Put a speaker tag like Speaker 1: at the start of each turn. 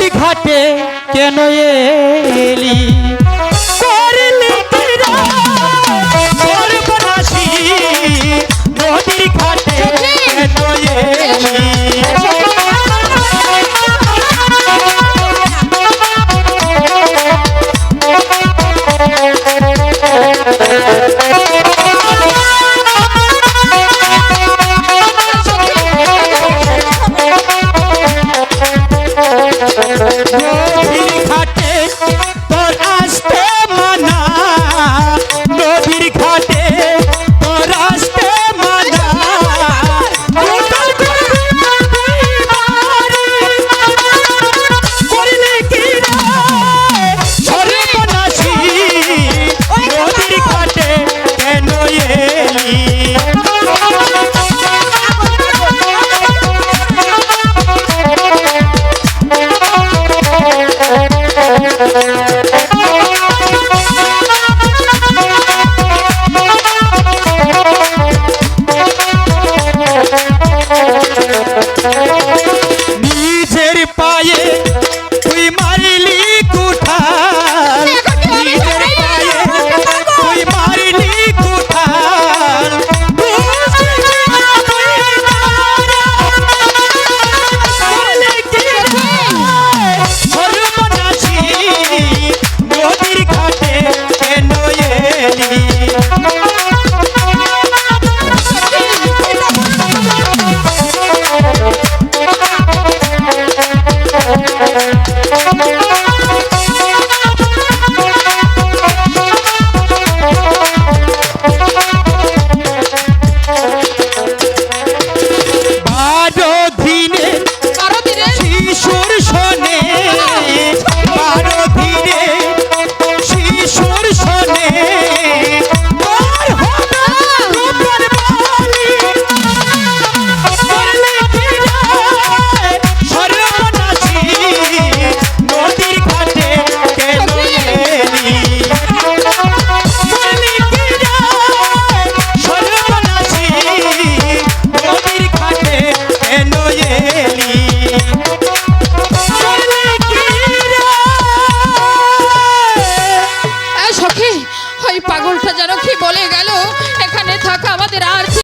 Speaker 1: নদীর ঘাটে কেন এলি?
Speaker 2: Thank you. ওই পাগলটা যেন কি বলে গেল? এখানে থাকা আমাদের আর